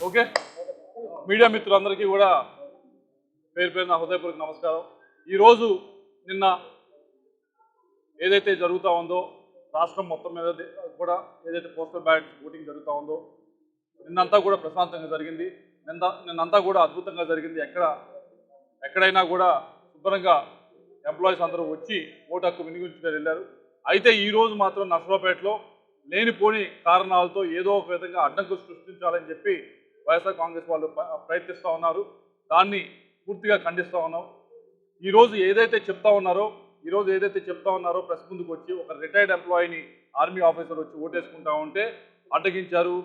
Okay. Media మిత్రులందరికీ కూడా పేరు పేరు నా హృదయపూర్వక నమస్కారం. ఈరోజు నిన్న ఏదైతే జరుగుతూ ఉందో రాష్ట్రం మొత్తం మీద కూడా ఏదైతే పోస్టల్ బ్యాలెట్ ఓటింగ్ జరుగుతూ ఉందో నిన్నంతా కూడా ప్రశాంతంగా జరిగింది. నిన్న నిన్నంతా కూడా అద్భుతంగా జరిగింది. ఎక్కడ ఎక్కడైనా కూడా శుభ్రంగా ఎంప్లాయీస్ అందరూ వచ్చి ఓటు హక్కు వినియోగించుకొని వెళ్ళారు. అయితే ఈరోజు మాత్రం నర్సరావుపేటలో లేనిపోని కారణాలతో ఏదో ఒక విధంగా అడ్డంకులు సృష్టించాలని చెప్పి వైఎస్ఆర్ కాంగ్రెస్ వాళ్ళు ప్రయత్నిస్తూ ఉన్నారు. దాన్ని పూర్తిగా ఖండిస్తూ ఉన్నాం. ఈరోజు ఏదైతే చెప్తా ఉన్నారో ఈరోజు ఏదైతే చెప్తా ఉన్నారో ప్రెస్ ముందుకు వచ్చి ఒక రిటైర్డ్ ఎంప్లాయీని ఆర్మీ ఆఫీసర్ వచ్చి ఓటేసుకుంటా ఉంటే అడ్డగించారు.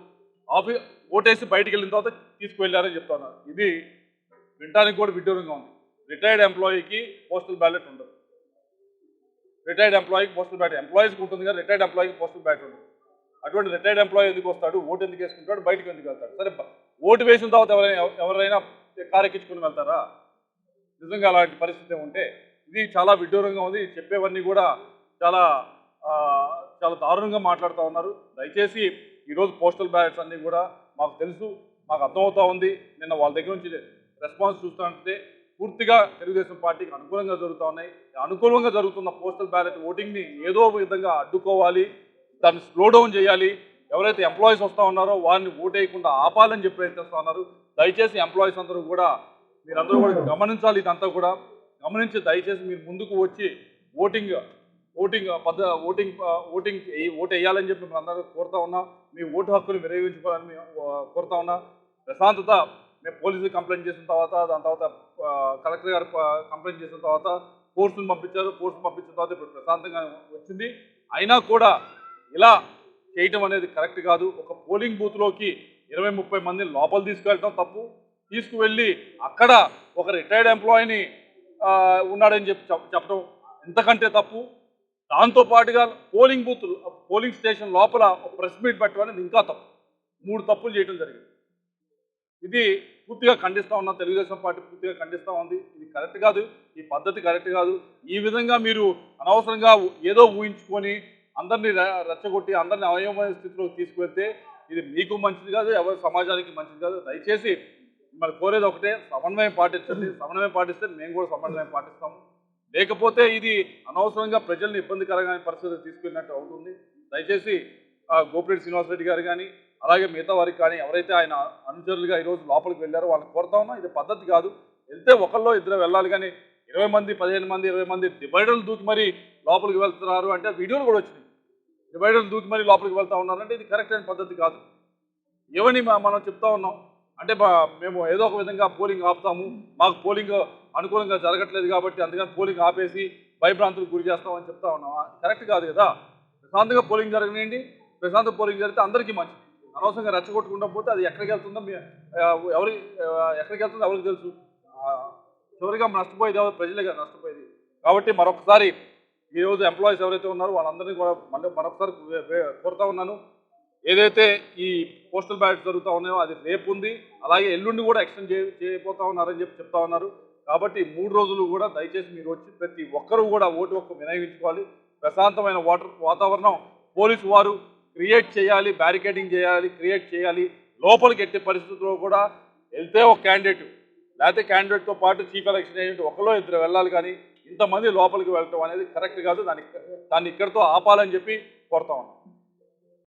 ఆఫీ ఓటేసి బయటికి వెళ్ళిన తర్వాత తీసుకువెళ్ళారని చెప్తా ఉన్నారు. ఇది వినడానికి కూడా విడ్డూరంగా ఉంది. రిటైర్డ్ ఎంప్లాయీకి పోస్టల్ బ్యాలెట్ ఉండదు. రిటైర్డ్ ఎంప్లాయీకి పోస్టల్ బ్యాలెట్ ఎంప్లాయీస్కి ఉంటుంది కానీ రిటైర్డ్ ఎంప్లాయీకి పోస్టల్ బ్యాలెట్ ఉండదు. అటువంటి రిటైర్డ్ ఎంప్లాయీ ఎందుకు వస్తాడు? ఓటు ఎందుకు వేసుకుంటాడు? బయటకు ఎందుకు వెళ్తాడు? సరే ఓటు వేసిన తర్వాత ఎవరైనా ఎవరైనా కారెక్కించుకుని వెళ్తారా? నిజంగా అలాంటి పరిస్థితి ఉంటే ఇది చాలా విడ్డూరంగా ఉంది. చెప్పేవన్నీ కూడా చాలా చాలా దారుణంగా మాట్లాడుతూ ఉన్నారు. దయచేసి ఈరోజు పోస్టల్ బ్యాలెట్స్ అన్నీ కూడా మాకు తెలుసు మాకు అర్థమవుతూ ఉంది. నిన్న వాళ్ళ దగ్గర నుంచి రెస్పాన్స్ చూస్తుంటే పూర్తిగా తెలుగుదేశం పార్టీకి అనుకూలంగా జరుగుతూ ఉన్నాయి. అనుకూలంగా జరుగుతున్న పోస్టల్ బ్యాలెట్ ఓటింగ్ని ఏదో ఒక విధంగా అడ్డుకోవాలి. దాన్ని స్లో డౌన్ చేయాలి. ఎవరైతే ఎంప్లాయీస్ వస్తూ ఉన్నారో వారిని ఓటేయకుండా ఆపాలని చెప్పి ప్రయత్నిస్తూ ఉన్నారు. దయచేసి ఎంప్లాయీస్ అందరూ కూడా మీరందరూ కూడా గమనించాలి ఇదంతా కూడా. గమనించి దయచేసి మీరు ముందుకు వచ్చి ఓటింగ్ ఓటింగ్ పద్ధ ఓటింగ్ ఓటింగ్ ఓటు వేయాలని చెప్పి మేము అందరూ కోరుతా ఉన్నాం. మీ ఓటు హక్కును వినియోగించుకోవాలని మేము కోరుతా ఉన్నాం. ప్రశాంతత మేము పోలీసులు కంప్లైంట్ చేసిన తర్వాత దాని తర్వాత కలెక్టర్ గారు కంప్లైంట్ చేసిన తర్వాత ఫోర్సులు పంపించారు. ఫోర్సులు పంపించిన తర్వాత ఇప్పుడు ప్రశాంతంగా వచ్చింది. అయినా కూడా ఇలా చేయటం అనేది కరెక్ట్ కాదు. ఒక పోలింగ్ బూత్లోకి ఇరవై ముప్పై మంది లోపల తీసుకెళ్ళటం తప్పు. తీసుకువెళ్ళి అక్కడ ఒక రిటైర్డ్ ఎంప్లాయీని ఉన్నాడని చెప్పి చెప్పడం ఎంతకంటే తప్పు. దాంతోపాటుగా పోలింగ్ బూత్ పోలింగ్ స్టేషన్ లోపల ఒక ప్రెస్ మీట్ పెట్టడం అనేది ఇంకా తప్పు. మూడు తప్పులు చేయడం జరిగింది. ఇది పూర్తిగా ఖండిస్తూ ఉన్నాం తెలుగుదేశం పార్టీ పూర్తిగా ఖండిస్తూ ఉంది. ఇది కరెక్ట్ కాదు. ఈ పద్ధతి కరెక్ట్ కాదు. ఈ విధంగా మీరు అనవసరంగా ఏదో ఊహించుకొని అందరినీ రచ్చగొట్టి రెచ్చగొట్టి అందరిని అవయవమైన స్థితిలోకి తీసుకువెళ్తే ఇది మీకు మంచిది కాదు ఎవరి సమాజానికి మంచిది కాదు. దయచేసి మిమ్మల్ని కోరేది ఒకటే సమన్వయం పాటించండి. సమన్వయం పాటిస్తే మేము కూడా సమన్వయం పాటిస్తాము. లేకపోతే ఇది అనవసరంగా ప్రజల్ని ఇబ్బందికరమైన పరిస్థితి తీసుకెళ్ళినట్టు అవుతుంది. దయచేసి గోపిరెడ్డి శ్రీనివాసరెడ్డి గారు కానీ అలాగే మిగతా వారికి కానీ ఎవరైతే ఆయన అనుచరులుగా ఈరోజు లోపలికి వెళ్ళారో వాళ్ళని కోరుతా ఉన్నా. ఇది పద్ధతి కాదు. వెళ్తే ఒకళ్ళో ఇద్దరు వెళ్ళాలి కానీ ఇరవై మంది పదిహేను మంది ఇరవై మంది డివైడర్లు దూకి మరీ లోపలికి వెళ్తున్నారు అంటే వీడియోలు కూడా వచ్చినాయి. డివైడర్లు దూకి మరీ లోపలికి వెళ్తా ఉన్నారంటే ఇది కరెక్ట్ అయిన పద్ధతి కాదు. ఏమని మనం చెప్తా ఉన్నాం. అంటే మా- మేము ఏదో ఒక విధంగా పోలింగ్ ఆపుతాము. మాకు పోలింగ్ అనుకూలంగా జరగట్లేదు కాబట్టి అందుకని పోలింగ్ ఆపేసి భయభ్రాంతులకు గురి చేస్తామని చెప్తా ఉన్నాం. కరెక్ట్ కాదు కదా? ప్రశాంతంగా పోలింగ్ జరగనియండి. ప్రశాంత పోలింగ్ జరిగితే అందరికీ మంచిది. అనవసరంగా రెచ్చగొట్టుకుంటా పోతే అది ఎక్కడికి వెళ్తుందో ఎవరి ఎక్కడికి వెళ్తుందో ఎవరికి తెలుసు? చివరిగా నష్టపోయేది ఎవరు? ప్రజలే కదా నష్టపోయేది. కాబట్టి మరొకసారి ఈరోజు ఎంప్లాయీస్ ఎవరైతే ఉన్నారో వాళ్ళందరినీ కూడా మళ్ళీ మరొకసారి కోరుతా ఉన్నాను. ఏదైతే ఈ పోస్టల్ బ్యాలెట్ జరుగుతూ ఉన్నాయో అది రేపు ఉంది. అలాగే ఎల్లుండి కూడా ఎక్స్టెండ్ చేయ చేయబోతా ఉన్నారని చెప్పి చెప్తా ఉన్నారు. కాబట్టి మూడు రోజులు కూడా దయచేసి మీరు వచ్చి ప్రతి ఒక్కరూ కూడా ఓటు హక్కు వినియోగించుకోవాలి. ప్రశాంతమైన వాటర్ వాతావరణం పోలీసు వారు క్రియేట్ చేయాలి బ్యారికేడింగ్ చేయాలి క్రియేట్ చేయాలి. లోపలికి ఎట్టి పరిస్థితుల్లో కూడా వెళ్తే ఒక క్యాండిడేట్ లేకపోతే క్యాండిడేట్తో పాటు చీఫ్ ఎలక్షన్ ఏజెంట్ ఒకలో ఇద్దరు వెళ్ళాలి కానీ ఇంతమంది లోపలికి వెళ్ళటం అనేది కరెక్ట్ కాదు. దానికి దాన్ని ఇక్కడితో ఆపాలని చెప్పి కోరుతా ఉన్నాం.